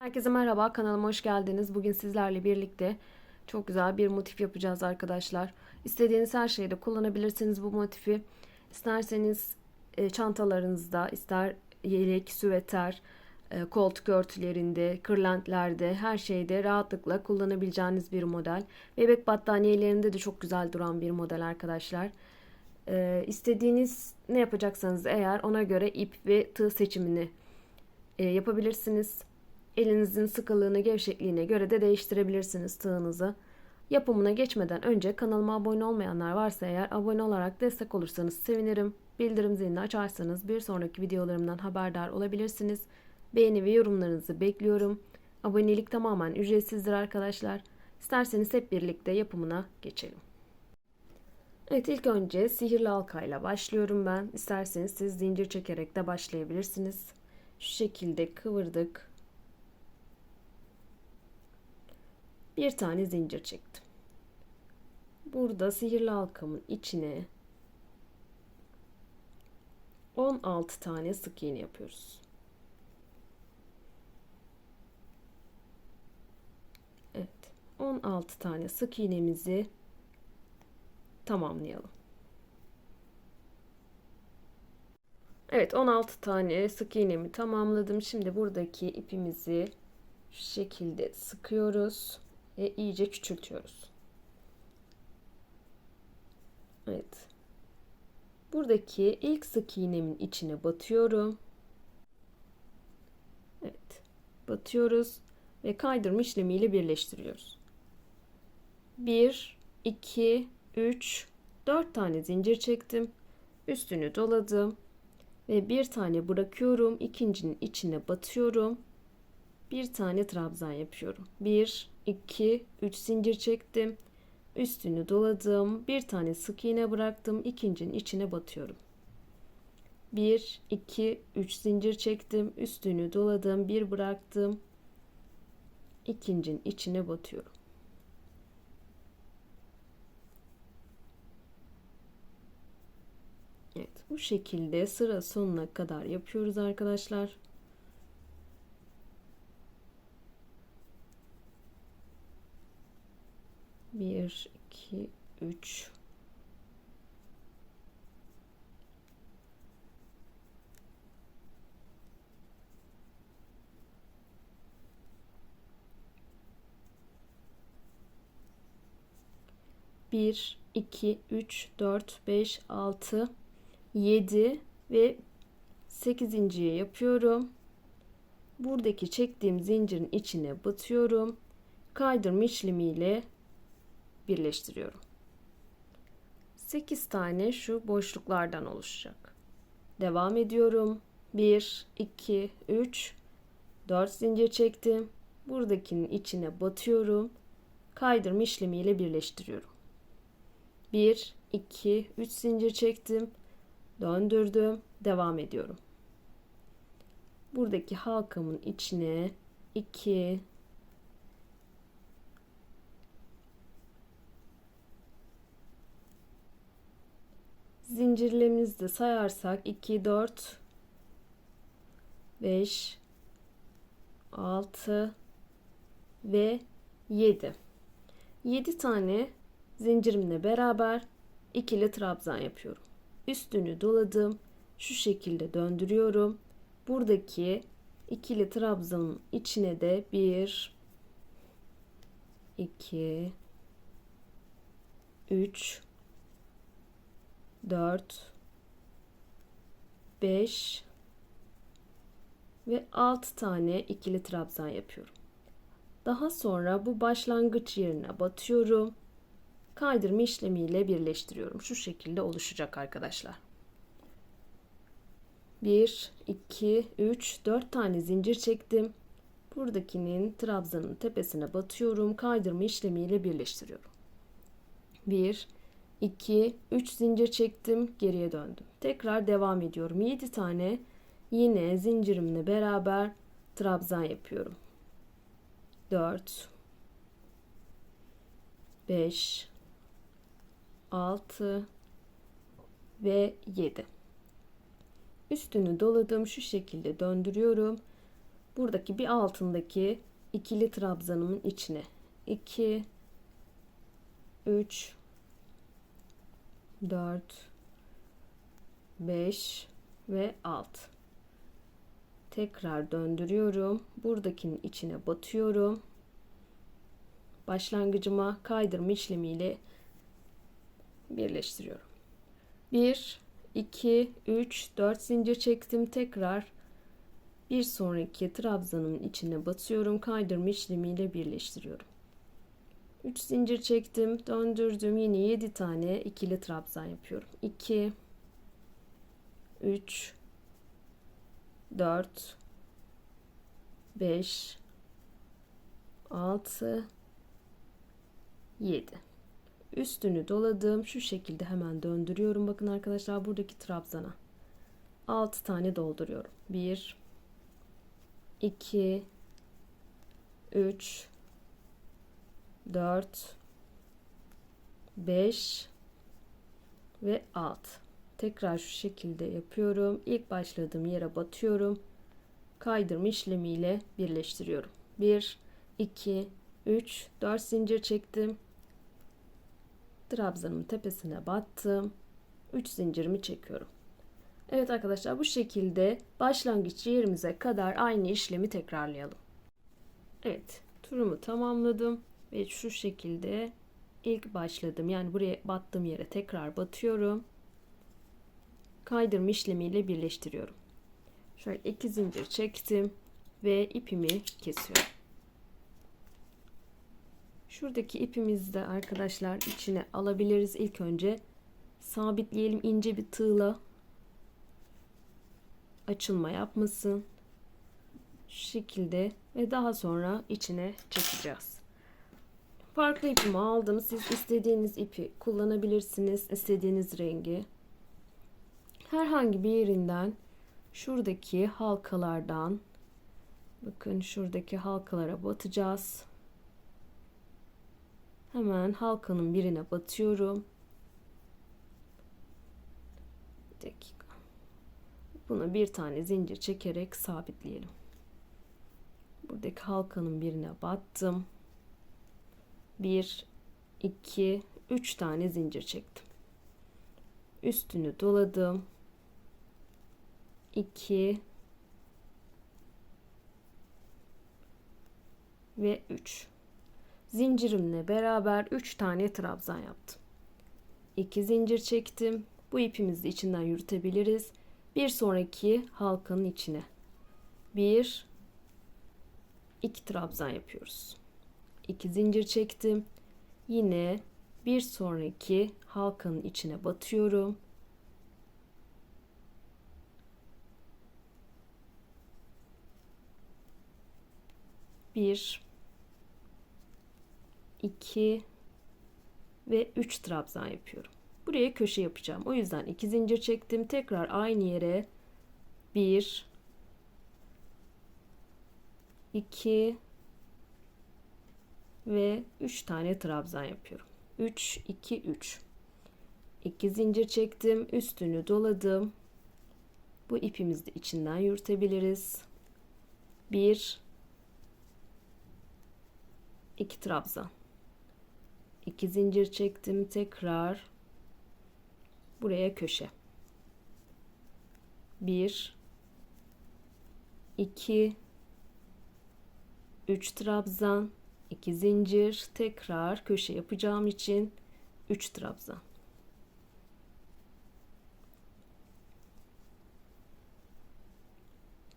Herkese merhaba, kanalıma hoş geldiniz. Bugün sizlerle birlikte çok güzel bir motif yapacağız arkadaşlar. İstediğiniz her şeyde kullanabilirsiniz bu motifi. İsterseniz e, çantalarınızda, ister yelek, süveter, e, koltuk örtülerinde, kırlentlerde, her şeyde rahatlıkla kullanabileceğiniz bir model. Bebek battaniyelerinde de çok güzel duran bir model arkadaşlar. E, istediğiniz ne yapacaksanız eğer ona göre ip ve tığ seçimini e, yapabilirsiniz. Elinizin sıkılığını, gevşekliğine göre de değiştirebilirsiniz tığınızı. Yapımına geçmeden önce kanalıma abone olmayanlar varsa eğer abone olarak destek olursanız sevinirim. Bildirim zilini açarsanız bir sonraki videolarımdan haberdar olabilirsiniz. Beğeni ve yorumlarınızı bekliyorum. Abonelik tamamen ücretsizdir arkadaşlar. İsterseniz hep birlikte yapımına geçelim. Evet ilk önce sihirli halkayla başlıyorum ben. İsterseniz siz zincir çekerek de başlayabilirsiniz. Şu şekilde kıvırdık. Bir tane zincir çektim. Burada sihirli halkamın içine 16 tane sık iğne yapıyoruz. Evet, 16 tane sık iğnemizi tamamlayalım. Evet, 16 tane sık iğnemi tamamladım. Şimdi buradaki ipimizi şu şekilde sıkıyoruz ve iyice küçültüyoruz. Evet. Buradaki ilk sık iğnemin içine batıyorum. Evet. Batıyoruz ve kaydırma işlemiyle birleştiriyoruz. 1 2 3 4 tane zincir çektim. Üstünü doladım ve bir tane bırakıyorum. İkincinin içine batıyorum. Bir tane trabzan yapıyorum. 1 2 3 zincir çektim. Üstünü doladım. Bir tane sık iğne bıraktım. İkincinin içine batıyorum. 1 2 3 zincir çektim. Üstünü doladım. Bir bıraktım. İkincinin içine batıyorum. Evet, bu şekilde sıra sonuna kadar yapıyoruz arkadaşlar. Bir, iki, üç. Bir, iki, üç, dört, beş, altı, yedi ve sekizinciye yapıyorum. Buradaki çektiğim zincirin içine batıyorum. Kaydırma işlemiyle birleştiriyorum. 8 tane şu boşluklardan oluşacak. Devam ediyorum. 1, 2, 3, 4 zincir çektim. Buradakinin içine batıyorum. Kaydırma işlemiyle birleştiriyorum. 1, 2, 3 zincir çektim. Döndürdüm. Devam ediyorum. Buradaki halkamın içine 2, zincirlerimizi de sayarsak 2, 4, 5, 6 ve 7. 7 tane zincirimle beraber ikili trabzan yapıyorum. Üstünü doladım. Şu şekilde döndürüyorum. Buradaki ikili trabzanın içine de 1 2 3 4 5 ve 6 tane ikili trabzan yapıyorum. Daha sonra bu başlangıç yerine batıyorum. Kaydırma işlemiyle birleştiriyorum. Şu şekilde oluşacak arkadaşlar. 1 2 3 4 tane zincir çektim. Buradakinin trabzanın tepesine batıyorum. Kaydırma işlemiyle birleştiriyorum. 1 2, 3 zincir çektim, geriye döndüm. Tekrar devam ediyorum. 7 tane yine zincirimle beraber trabzan yapıyorum. 4 5 6 ve 7. Üstünü doladım. Şu şekilde döndürüyorum. buradaki bir altındaki ikili trabzanımın içine 2 3 4 5 ve 6 tekrar döndürüyorum. Buradakinin içine batıyorum. Başlangıcıma kaydırma işlemiyle birleştiriyorum. 1 2 3 4 zincir çektim. Tekrar bir sonraki trabzanımın içine batıyorum. Kaydırma işlemiyle birleştiriyorum 3 zincir çektim döndürdüm. Yine 7 tane ikili trabzan yapıyorum. 2 3 4 5 6 7 üstünü doladım. Şu şekilde hemen döndürüyorum. Bakın arkadaşlar buradaki trabzana. 6 tane dolduruyorum. 1 2 3 4 5 ve 6 tekrar şu şekilde yapıyorum. İlk başladığım yere batıyorum. Kaydırma işlemiyle birleştiriyorum. 1 2 3 4 zincir çektim. Trabzanımın tepesine battım. 3 zincirimi çekiyorum. Evet arkadaşlar bu şekilde başlangıç yerimize kadar aynı işlemi tekrarlayalım. Evet turumu tamamladım ve şu şekilde ilk başladım yani buraya battığım yere tekrar batıyorum. Kaydırma işlemiyle birleştiriyorum. Şöyle iki zincir çektim ve ipimi kesiyorum. Şuradaki ipimizi de arkadaşlar içine alabiliriz. İlk önce sabitleyelim ince bir tığla açılma yapmasın. Şu şekilde ve daha sonra içine çekeceğiz. Farklı ipimi aldım. Siz istediğiniz ipi kullanabilirsiniz. istediğiniz rengi. Herhangi bir yerinden şuradaki halkalardan bakın şuradaki halkalara batacağız. Hemen halkanın birine batıyorum. Bir dakika. Buna bir tane zincir çekerek sabitleyelim. Buradaki halkanın birine battım. 1 2 3 tane zincir çektim. Üstünü doladım. 2 ve 3. Zincirimle beraber 3 tane trabzan yaptım. 2 zincir çektim. Bu ipimizi içinden yürütebiliriz. Bir sonraki halkanın içine. 1 2 trabzan yapıyoruz. 2 zincir çektim. Yine bir sonraki halkanın içine batıyorum. Bir, iki ve üç trabzan yapıyorum. Buraya köşe yapacağım. O yüzden iki zincir çektim. Tekrar aynı yere bir, iki ve üç tane trabzan yapıyorum. 3 2 3 2 zincir çektim üstünü doladım. Bu ipimizi de içinden yürütebiliriz. 1 2 trabzan. 2 zincir çektim tekrar. Buraya köşe. 1 2 3 trabzan 2 zincir tekrar köşe yapacağım için 3 trabzan.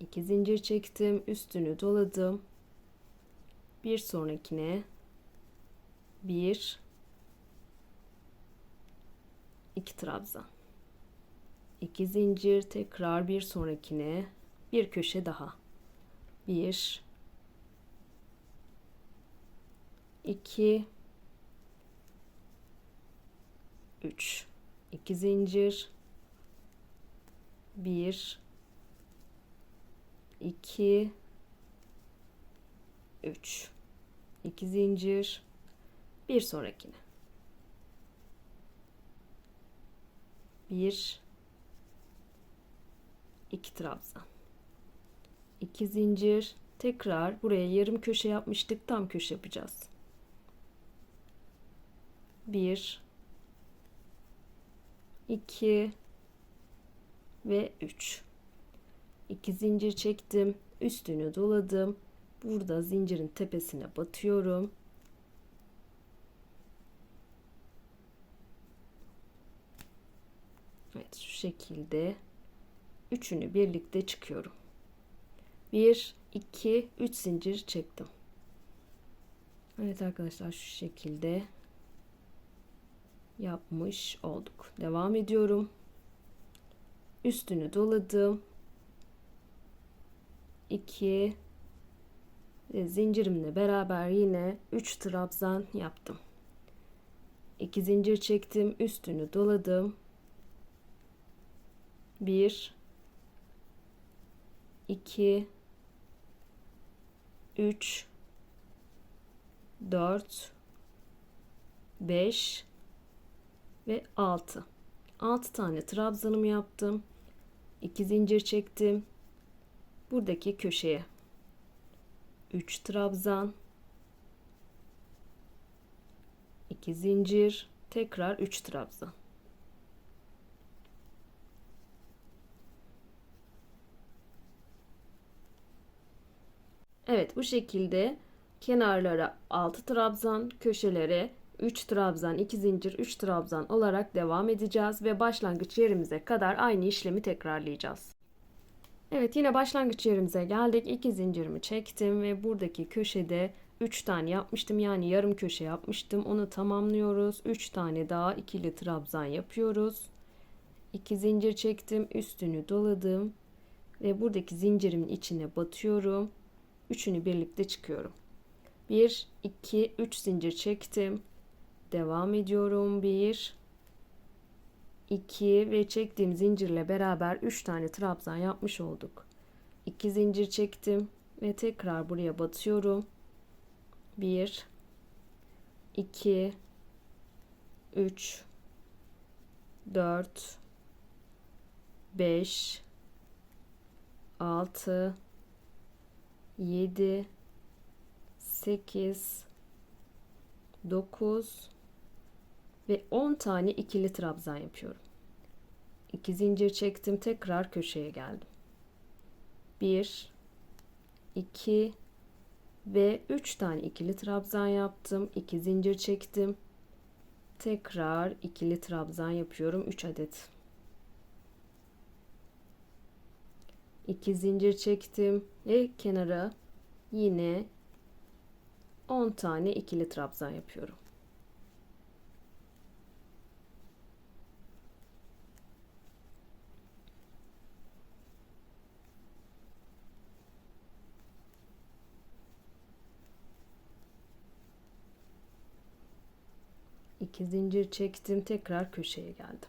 İki zincir çektim üstünü doladım. Bir sonrakine bir iki trabzan. İki zincir tekrar bir sonrakine bir köşe daha. Bir 2 3 2 zincir. 1 2 3 2 zincir. Bir sonrakine. 1 2 trabzan. 2 zincir. Tekrar buraya yarım köşe yapmıştık. Tam köşe yapacağız. 1 2 ve 3 2 zincir çektim üstünü doladım. Burada zincirin tepesine batıyorum. Evet şu şekilde üçünü birlikte çıkıyorum. 1 2 3 zincir çektim. Evet arkadaşlar şu şekilde yapmış olduk. Devam ediyorum. Üstünü doladım. 2 ve zincirimle beraber yine 3 trabzan yaptım. 2 zincir çektim, üstünü doladım. 1 2 3 4 5 ve 6. 6 tane trabzanımı yaptım. 2 zincir çektim. Buradaki köşeye 3 trabzan 2 zincir tekrar 3 trabzan. Evet bu şekilde kenarlara 6 trabzan, köşelere 3 trabzan, 2 zincir, 3 trabzan olarak devam edeceğiz ve başlangıç yerimize kadar aynı işlemi tekrarlayacağız. Evet yine başlangıç yerimize geldik. 2 zincirimi çektim ve buradaki köşede 3 tane yapmıştım. Yani yarım köşe yapmıştım. Onu tamamlıyoruz. 3 tane daha ikili trabzan yapıyoruz. 2 zincir çektim. Üstünü doladım. Ve buradaki zincirimin içine batıyorum. Üçünü birlikte çıkıyorum. 1, 2, 3 zincir çektim. Devam ediyorum. 1 2 ve çektiğim zincirle beraber 3 tane trabzan yapmış olduk. 2 zincir çektim ve tekrar buraya batıyorum. 1 2 3 4 5 6 7 8 9 ve 10 tane ikili trabzan yapıyorum. 2 zincir çektim, tekrar köşeye geldim. 1 2 ve 3 tane ikili trabzan yaptım. 2 zincir çektim. Tekrar ikili trabzan yapıyorum 3 adet. 2 zincir çektim ve kenara yine 10 tane ikili trabzan yapıyorum. İki zincir çektim tekrar köşeye geldim.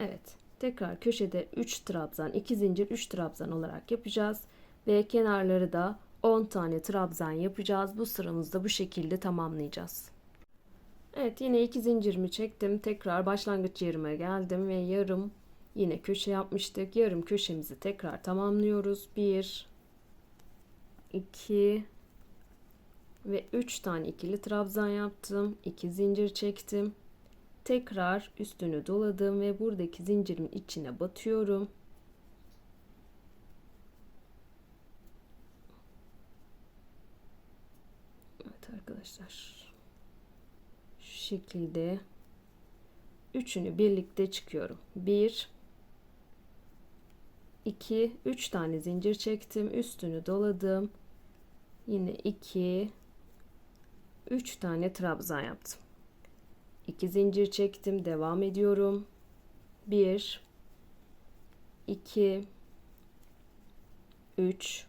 Evet tekrar köşede 3 trabzan 2 zincir 3 trabzan olarak yapacağız ve kenarları da 10 tane trabzan yapacağız. Bu sıramızda bu şekilde tamamlayacağız. Evet yine iki zincirimi çektim. Tekrar başlangıç yerime geldim ve yarım yine köşe yapmıştık. Yarım köşemizi tekrar tamamlıyoruz. 1 2 ve 3 tane ikili trabzan yaptım. 2 zincir çektim. Tekrar üstünü doladım ve buradaki zincirimin içine batıyorum. Evet arkadaşlar. Şu şekilde üçünü birlikte çıkıyorum. 1 2 3 tane zincir çektim. Üstünü doladım. Yine 2 3 tane trabzan yaptım. 2 zincir çektim. Devam ediyorum. 1 2 3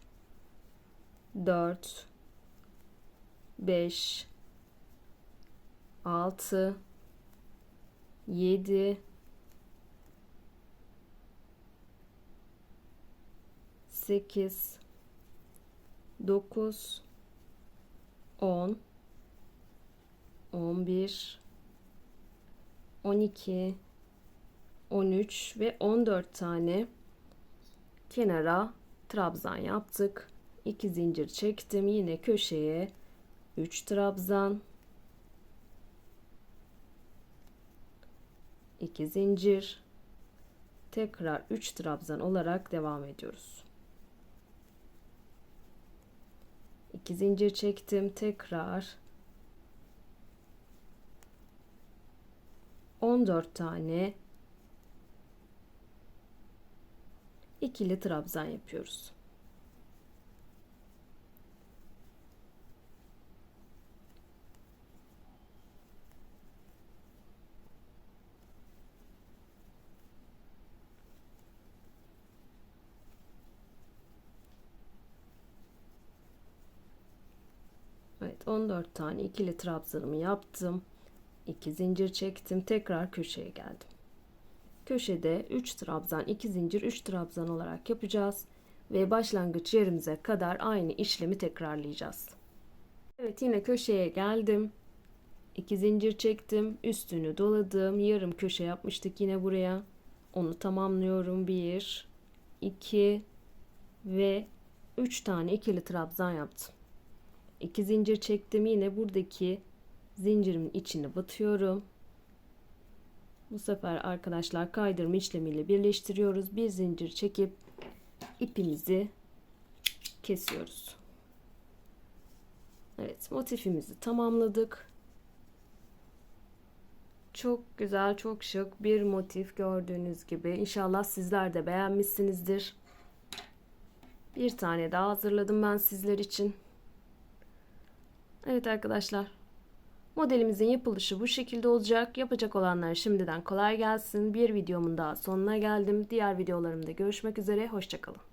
4 5 6 7 8 9 10 11 12 13 ve 14 tane kenara trabzan yaptık. 2 zincir çektim. Yine köşeye 3 trabzan 2 zincir tekrar 3 trabzan olarak devam ediyoruz. 2 zincir çektim tekrar 14 tane ikili trabzan yapıyoruz. Evet 14 tane ikili trabzanımı yaptım. 2 zincir çektim. Tekrar köşeye geldim. Köşede 3 trabzan, 2 zincir, 3 trabzan olarak yapacağız ve başlangıç yerimize kadar aynı işlemi tekrarlayacağız. Evet yine köşeye geldim. 2 zincir çektim. Üstünü doladım. Yarım köşe yapmıştık yine buraya. Onu tamamlıyorum. 1 2 ve 3 tane ikili trabzan yaptım. 2 zincir çektim. Yine buradaki zincirimin içine batıyorum. Bu sefer arkadaşlar kaydırma işlemiyle birleştiriyoruz. Bir zincir çekip ipimizi kesiyoruz. Evet motifimizi tamamladık. Çok güzel, çok şık bir motif gördüğünüz gibi. İnşallah sizler de beğenmişsinizdir. Bir tane daha hazırladım ben sizler için. Evet arkadaşlar. Modelimizin yapılışı bu şekilde olacak. Yapacak olanlar şimdiden kolay gelsin. Bir videomun daha sonuna geldim. Diğer videolarımda görüşmek üzere. Hoşçakalın.